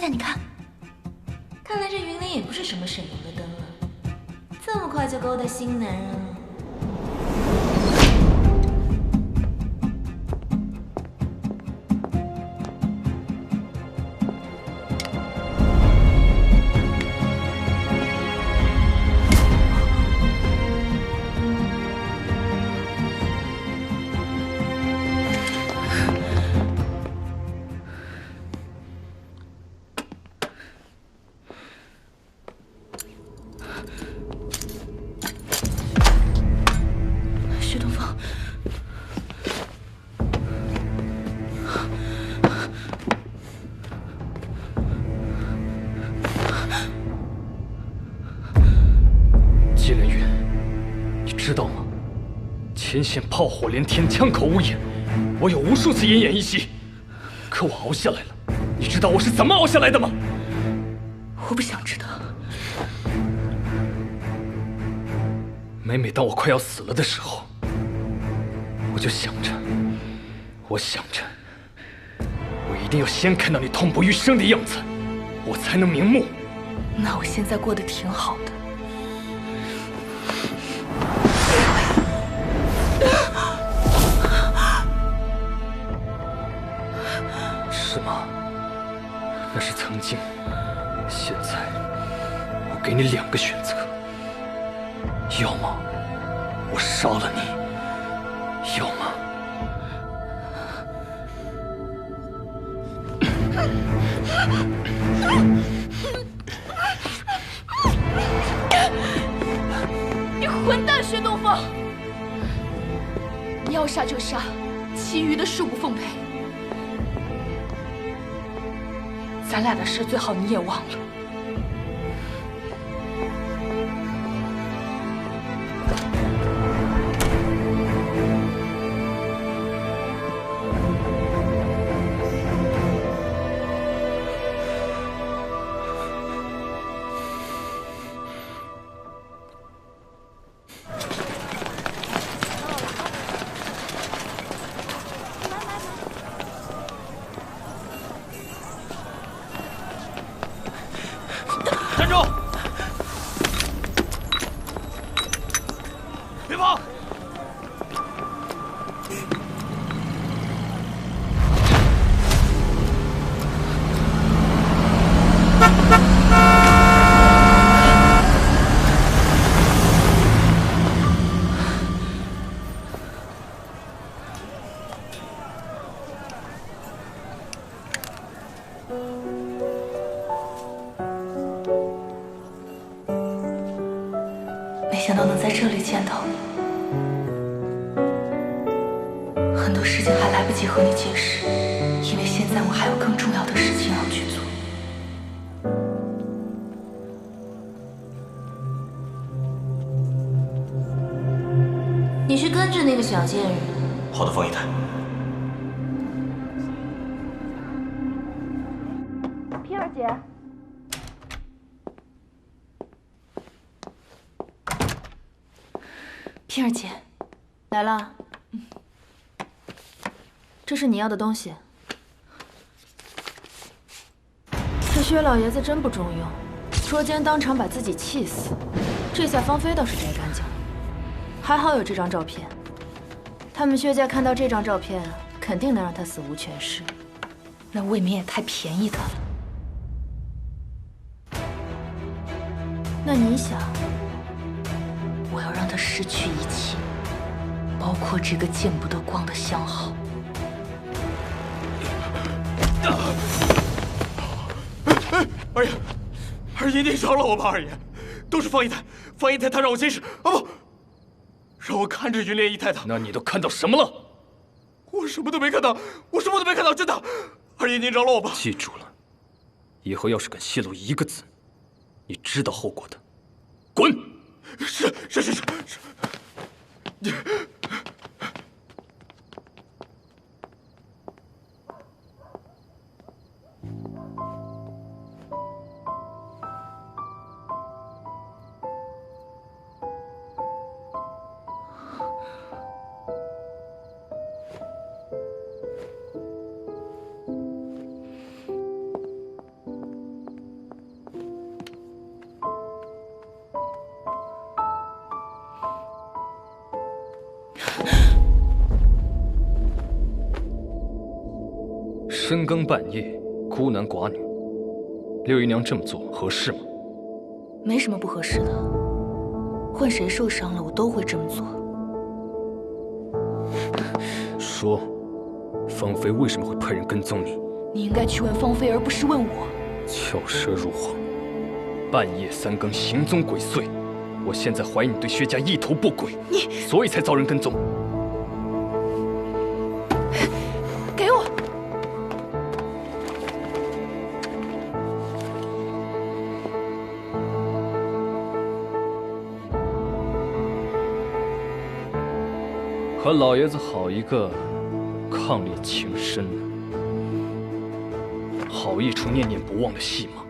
太太，你看，看来这云林也不是什么省油的灯了，这么快就勾搭新男人了。前线炮火连天，枪口无眼，我有无数次奄奄一息，可我熬下来了。你知道我是怎么熬下来的吗？我不想知道。每每当我快要死了的时候，我就想着，我想着，我一定要先看到你痛不欲生的样子，我才能瞑目。那我现在过得挺好的。那是曾经，现在，我给你两个选择，要么我杀了你，要么……你混蛋，薛东风！你要杀就杀，其余的事不奉陪。咱俩的事最好你也忘了。很多事情还来不及和你解释，因为现在我还有更重要的事情要去做。你去跟着那个小贱人，好的，方姨太。萍儿姐，萍儿姐，来了。这是你要的东西。这薛老爷子真不中用，捉奸当场把自己气死，这下芳菲倒是摘干净了。还好有这张照片，他们薛家看到这张照片，肯定能让他死无全尸。那未免也太便宜他了。那你想，我要让他失去一切，包括这个见不得光的相好。二爷，二爷，您饶了我吧！二爷，都是方姨太，方姨太她让我监视，啊不，让我看着云莲姨太太。那你都看到什么了？我什么都没看到，我什么都没看到，真的。二爷，您饶了我吧！记住了，以后要是敢泄露一个字，你知道后果的。滚！是是是是是。深更半夜，孤男寡女，六姨娘这么做合适吗？没什么不合适的，换谁受伤了，我都会这么做。说，芳菲为什么会派人跟踪你？你应该去问芳菲，而不是问我。巧舌如簧，半夜三更行踪鬼祟，我现在怀疑你对薛家意图不轨，你所以才遭人跟踪。和老爷子好一个伉俪情深呢，好一出念念不忘的戏码。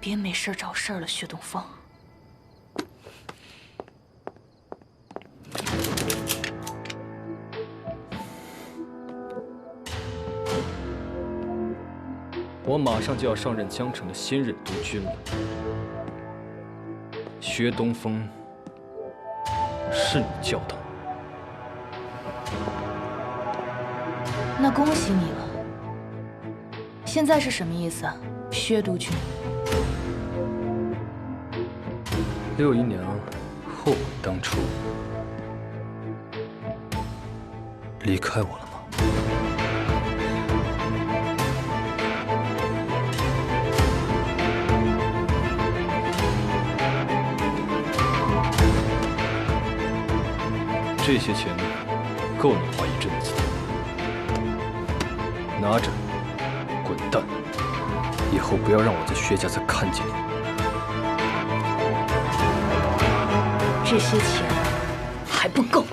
别没事找事儿了，薛东风。我马上就要上任江城的新任督军了，薛东风是你叫的那恭喜你了。现在是什么意思啊，薛督军？六姨娘后悔当初离开我了吗？这些钱够你花一阵子，拿着，滚蛋！以后不要让我在薛家再看见你。这些钱还不够。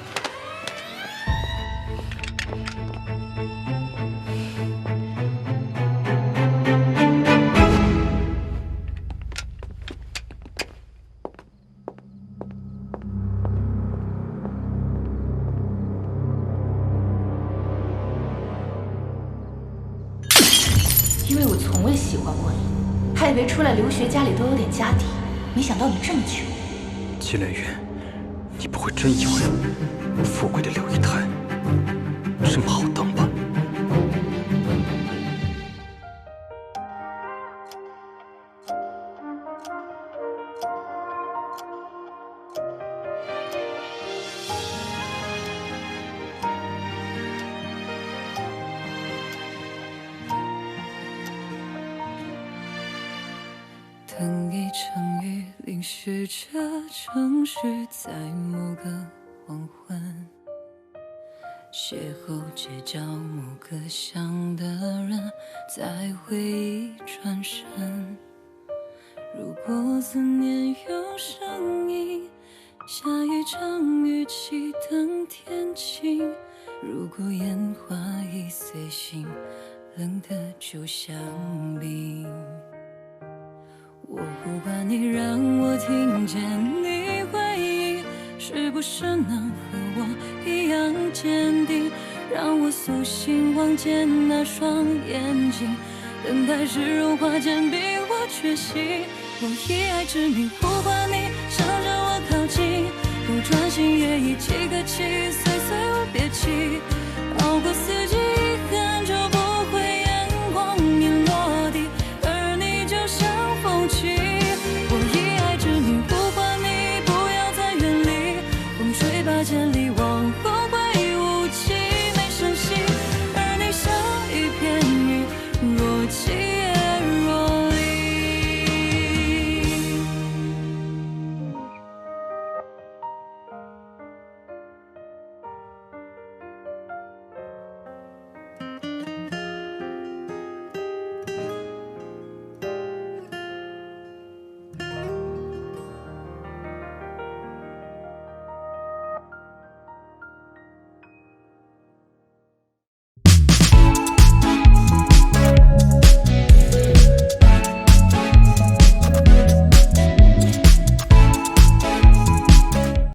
因为我从未喜欢过你，还以为出来留学家里都有点家底，没想到你这么穷。季连云，你不会真以为富贵的柳姨太这么好当等一场雨淋湿这城市，在某个黄昏，邂逅街角某个想的人，在回忆转身。如果思念有声音，下一场雨期等天晴。如果烟花易碎心，冷的就像冰。我不管你让我听见你回应，是不是能和我一样坚定，让我苏醒望见那双眼睛，等待是融化坚冰，我确信。我以爱之名呼唤你，向着我靠近，不专心也已几个气死。